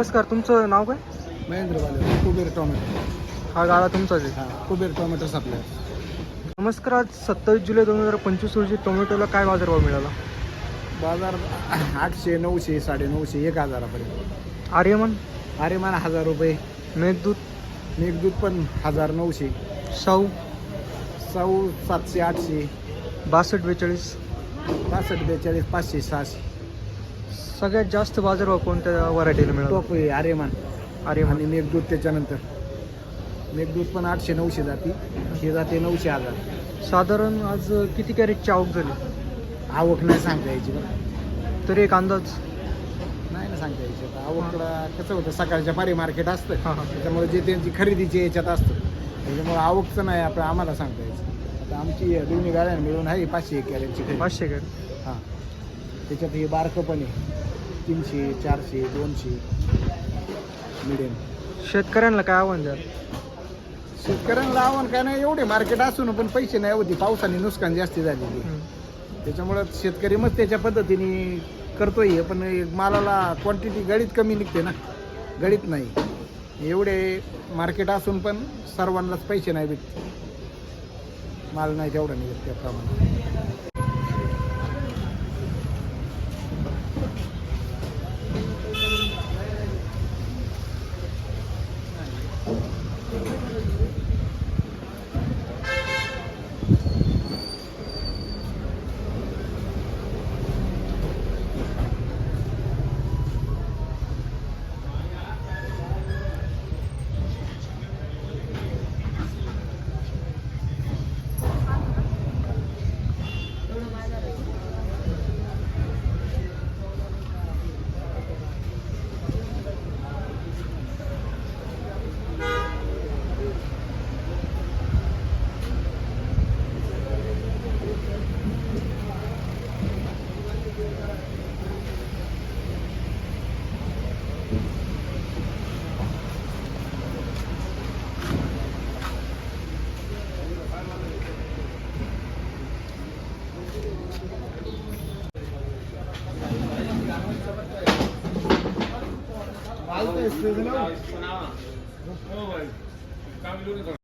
नमस्कार तुमचं नाव काय? महेंद्र वाले कुबेर टोमॅटो. हा गाळा तुमचाच आहे. हां कुबेर टोमॅटो सप्लाय. नमस्कार आज सत्तावीस जुलै दोन हजार पंचवीस रोजी टोमॅटोला काय बाजारभाव मिळाला? बाजार आठशे नऊशे साडेनऊशे एक हजारापर्यंत. आर्यमन? आरेमान हजार रुपये. मेघदूत? मेघदूत पण हजार नऊशे. साऊ? साऊ सातशे आठशे. बासष्ट बेचाळीस? पासष्ट बेचाळीस पाचशे सहाशे. सगळ्यात जास्त बाजारभाव कोणत्या व्हरायटीला मिळाला? टोप आहे आरेमान आर्यमन. आणि मेघदूत त्याच्यानंतर. मेघदूत पण आठशे नऊशे जाती. हे जाते नऊशे हजार. साधारण आज किती कॅरेटची आवक झाली? आवक नाही सांगता यायची बरं. तरी एक अंदाज. नाही ना सांगता यायची. आता आवकला कसं होतं सकाळच्या पारी मार्केट असतं. हां हां. त्याच्यामुळे जे त्यांची खरेदीची याच्यात असतं. त्याच्यामुळे आवकचं नाही आपण आम्हाला सांगता यायचं. आता आमची दोन्ही गाड्या मिळून आहे पाचशे एक कॅरेटची खरेदी. पाचशे कॅरेट. हां. त्याच्यात हे बारकं पण आहे. तीनशे चारशे दोनशे. मिडियम शेतकऱ्यांना काय आव्हान द्याल? शेतकऱ्यांना आव्हान काय नाही एवढे मार्केट असून पण पैसे नाही होती पावसाने नुकसान जास्ती झालेली. त्याच्यामुळं शेतकरी मग त्याच्या पद्धतीने करतोय हे, पण मालाला क्वांटिटी गडीत कमी निघते ना. गडीत नाही. एवढे मार्केट असून पण सर्वांनाच पैसे नाही भेटते. माल नाही तेवढा निघत त्याप्रमाणे কালকে